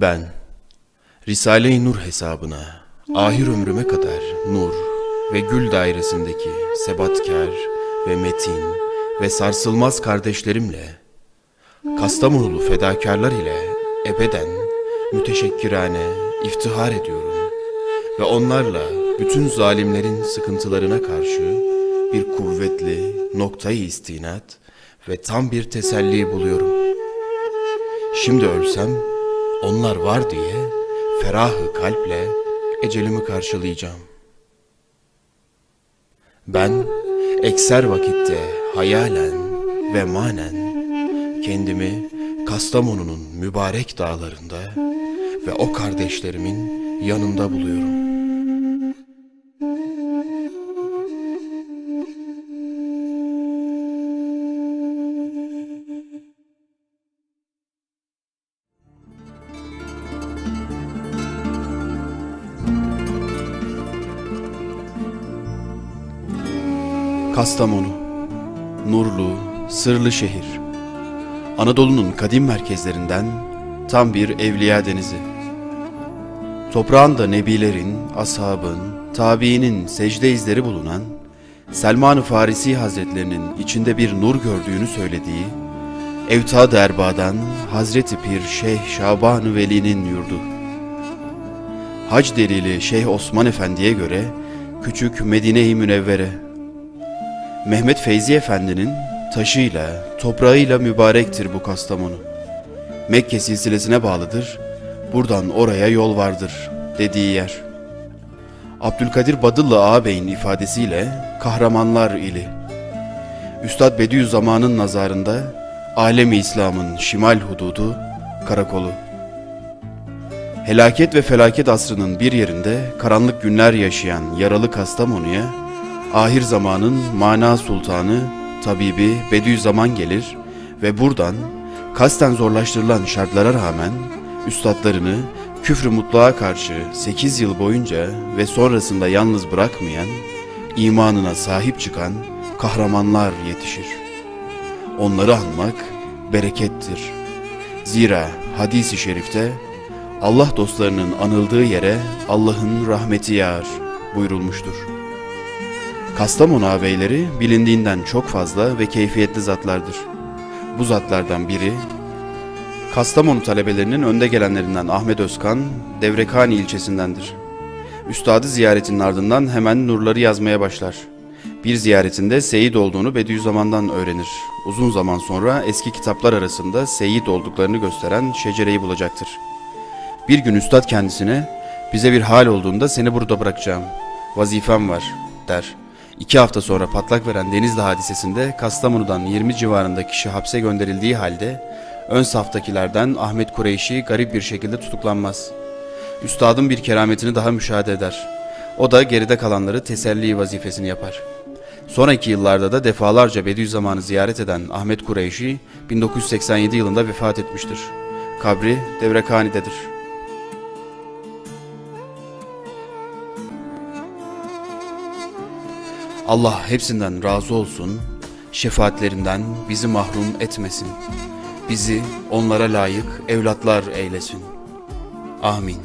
Ben, Risale-i Nur hesabına, ahir ömrüme kadar nur ve gül dairesindeki sebatkar ve metin ve sarsılmaz kardeşlerimle, Kastamonulu fedakarlar ile ebeden müteşekkirane iftihar ediyorum ve onlarla bütün zalimlerin sıkıntılarına karşı bir kuvvetli noktayı istinat ve tam bir teselli buluyorum. Şimdi ölsem onlar var diye ferahı kalple ecelimi karşılayacağım. Ben ekser vakitte hayalen ve manen kendimi Kastamonu'nun mübarek dağlarında ve o kardeşlerimin yanında buluyorum. Kastamonu, nurlu, sırlı şehir. Anadolu'nun kadim merkezlerinden tam bir evliya denizi. Toprağında nebilerin, ashabın, tabiinin secde izleri bulunan, Selman-ı Farisi Hazretlerinin içinde bir nur gördüğünü söylediği, Evtad Erba'dan Hazreti Pir Şeyh Şaban-ı Veli'nin yurdu. Hac delili Şeyh Osman Efendi'ye göre küçük Medine-i Münevvere, Mehmet Feyzi Efendi'nin taşıyla, toprağıyla mübarektir bu Kastamonu. Mekke silsilesine bağlıdır, buradan oraya yol vardır dediği yer. Abdülkadir Badıllı ağabeyin ifadesiyle kahramanlar ili. Üstad Bediüzzaman'ın nazarında alemi İslam'ın şimal hududu, karakolu. Helaket ve felaket asrının bir yerinde karanlık günler yaşayan yaralı Kastamonu'ya ahir zamanın mana sultanı, tabibi Bediüzzaman gelir ve buradan kasten zorlaştırılan şartlara rağmen üstadlarını küfrü mutluğa karşı 8 yıl boyunca ve sonrasında yalnız bırakmayan, imanına sahip çıkan kahramanlar yetişir. Onları anmak berekettir. Zira hadisi şerifte Allah dostlarının anıldığı yere Allah'ın rahmeti yağar buyurulmuştur. Kastamonu ağabeyleri bilindiğinden çok fazla ve keyfiyetli zatlardır. Bu zatlardan biri, Kastamonu talebelerinin önde gelenlerinden Ahmet Özkan, Devrekani ilçesindendir. Üstadı ziyaretinin ardından hemen nurları yazmaya başlar. Bir ziyaretinde Seyit olduğunu Bediüzzaman'dan öğrenir. Uzun zaman sonra eski kitaplar arasında Seyit olduklarını gösteren şecereyi bulacaktır. Bir gün üstad kendisine, bize bir hal olduğunda seni burada bırakacağım. Vazifem var, der. İki hafta sonra patlak veren Denizli hadisesinde Kastamonu'dan 20 civarında kişi hapse gönderildiği halde ön saftakilerden Ahmet Kureyşi garip bir şekilde tutuklanmaz. Üstadın bir kerametini daha müşahede eder. O da geride kalanları teselli vazifesini yapar. Sonraki yıllarda da defalarca Bediüzzaman'ı ziyaret eden Ahmet Kureyşi 1987 yılında vefat etmiştir. Kabri Devrekani'dedir. Allah hepsinden razı olsun, şefaatlerinden bizi mahrum etmesin. Bizi onlara layık evlatlar eylesin. Amin.